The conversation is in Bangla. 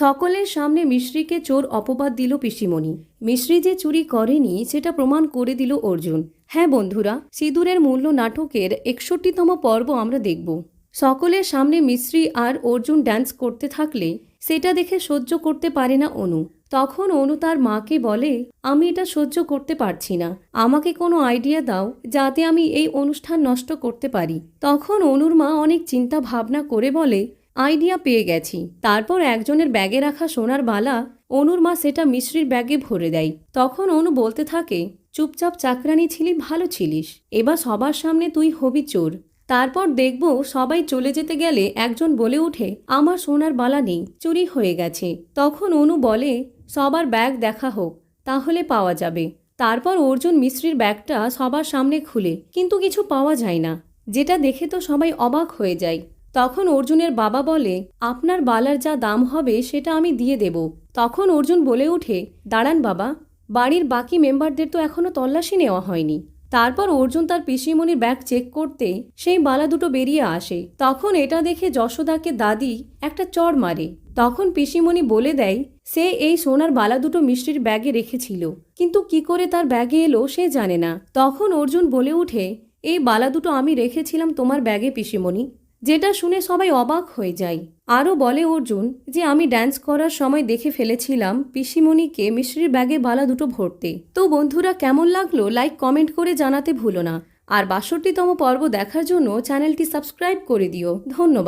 সকলের সামনে মিশ্রিকে চোর অপবাদ দিল পিসিমণি। মিশ্রি যে চুরি করেনি, সেটা প্রমাণ করে দিল অর্জুন। হ্যাঁ বন্ধুরা, সিঁদুরের মূল্য নাটকের একষট্টিতম পর্ব আমরা দেখব। সকলের সামনে মিশ্রি আর অর্জুন ড্যান্স করতে থাকলে, সেটা দেখে সহ্য করতে পারে না অনু। তখন অনু তার মাকে বলে, আমি এটা সহ্য করতে পারছি না। আমাকে কোনো আইডিয়া দাও যাতে আমি এই অনুষ্ঠান নষ্ট করতে পারি। তখন অনুর মা অনেক চিন্তা ভাবনা করে বলে আইডিয়া পেয়ে গেছি। তারপর একজনের ব্যাগে রাখা সোনার বালা অনুর মা সেটা মিশ্রির ব্যাগে ভরে দেয়। তখন অনু বলতে থাকে, চুপচাপ চাকরানি ছিলি, ভালো ছিলিস। এবার সবার সামনে তুই হবি চোর। তারপর দেখব সবাই চলে যেতে গেলে একজন বলে উঠে আমার সোনার বালা নেই, চুরি হয়ে গেছে। তখন অনু বলে, সবার ব্যাগ দেখা হোক, তাহলে পাওয়া যাবে। তারপর অর্জুন মিশ্রির ব্যাগটা সবার সামনে খুলে, কিন্তু কিছু পাওয়া যায় না। যেটা দেখে তো সবাই অবাক হয়ে যায়। তখন অর্জুনের বাবা বলে, আপনার বালার যা দাম হবে সেটা আমি দিয়ে দেব। তখন অর্জুন বলে ওঠে, দাঁড়ান বাবা, বাড়ির বাকি মেম্বারদের তো এখনও তল্লাশি নেওয়া হয়নি। তারপর অর্জুন তার পিসিমণির ব্যাগ চেক করতে সেই বালা দুটো বেরিয়ে আসে। তখন এটা দেখে যশোদাকে দাদি একটা চড় মারে। তখন পিসিমণি বলে দেয়, সে এই সোনার বালা দুটো মিষ্টির ব্যাগে রেখেছিল, কিন্তু কি করে তার ব্যাগে এলো সে জানে না। তখন অর্জুন বলে উঠে এই বালা দুটো আমি রেখেছিলাম তোমার ব্যাগে, পিসিমণি। যেটা শুনে সবাই অবাক হয়ে যায়। আরও বলে অর্জুন যে আমি ড্যান্স করার সময় দেখে ফেলেছিলাম পিসিমণিকে মিশ্রির ব্যাগে বালা দুটো ভরতে। তো বন্ধুরা, কেমন লাগল? লাইক কমেন্ট করে জানাতে ভুলো না। আর বাষট্টিতম পর্ব দেখার জন্য চ্যানেলটি সাবস্ক্রাইব করে দিও। ধন্যবাদ।